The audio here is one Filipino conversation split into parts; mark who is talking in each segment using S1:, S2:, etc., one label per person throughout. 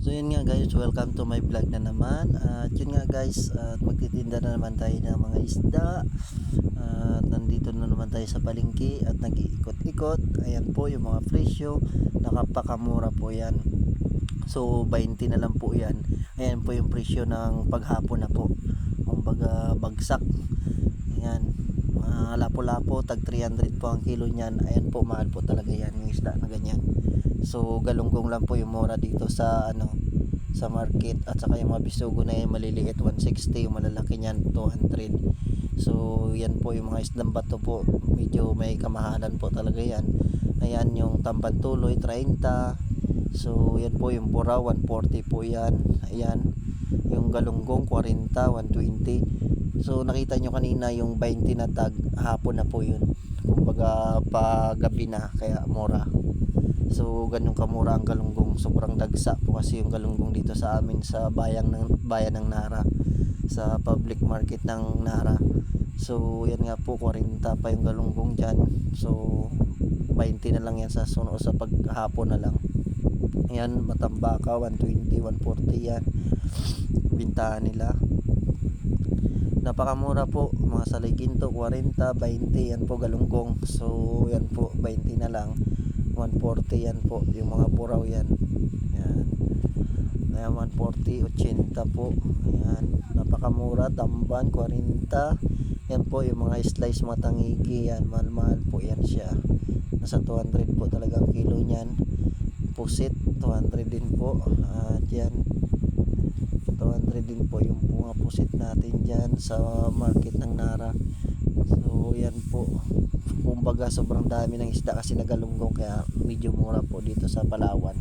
S1: So yun nga guys, welcome to my vlog na naman. At yun nga guys, at magtitinda na naman tayo ng mga isda. At nandito na naman tayo sa palengke at nag-iikot-ikot. Ayan po yung mga presyo. Nakapakamura po yan. So 20 na lang po yan. Ayan po yung presyo ng paghapon na po. Kumbaga bagsak. Ayan. Mga lapo-lapo, tag 300 po ang kilo niyan. Ayan po, mahal po talaga yan yung isda na ganyan. So galunggong lang po yung mura dito sa ano sa market. At saka yung mga bisugo na yung maliliit 160 yung malalaki niyan 200 so yan po yung mga isdang bato po. Medyo may kamahalan po talaga yan. Ayan yung tamban tuloy 30 so yan po yung bura 140 po yan. Ayan. Yung galunggong 40 120 so nakita nyo kanina yung 20 na tag hapon na po yun. Kumbaga pa gabi na kaya mura So ganun kamura ang galunggong sobrang dagsa po kasi yung galunggong dito sa amin sa bayan ng bayan ng Nara sa public market ng Nara. So yan nga po 40 pa yung galunggong diyan. So 20 na lang yan sa suno sa paghapon na lang. Yan matambaka 120 140 yan. Bintahan nila. Napakamura po mga saliginto 40 20 yan po galunggong. So yan po 20 na lang. 140 yan po yung mga buraw yan. Yan. Ayan 140 80 po. Ayan napakamura tamban 40 yan po yung mga slice mga tangigi yan. Mahal mahal po yan siya. Nasa 200 po talaga ang kilo niyan. Pusit 200 din po. At yan 200 din po yung bunga pusit natin dyan sa market ng Nara so yan po kumbaga sobrang dami ng isda kasi nagalunggong kaya medyo mura po dito sa Palawan.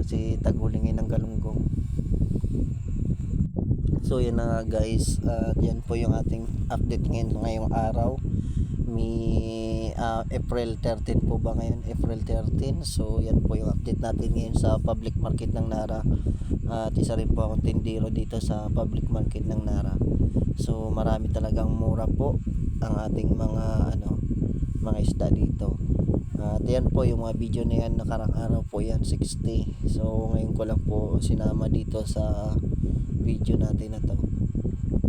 S1: Kasi tagulingin ng galunggong. So yan na nga guys. At yan po yung ating update ngayon ngayong araw. May ah, April 13 po ba ngayon? April 13 so yan po yung update natin ngayon sa public market ng Nara. At isa rin po akong tindiro dito sa public market ng Nara. So marami talagang mura po ang ating mga ano mga isda dito. At yan po yung mga video na yan nakarang araw po yan 60 so ngayon ko lang po sinama dito sa video natin na to.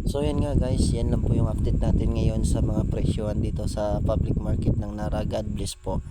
S1: So yan nga guys yan lang po yung update natin ngayon sa mga presyohan dito sa public market ng Nara God bless po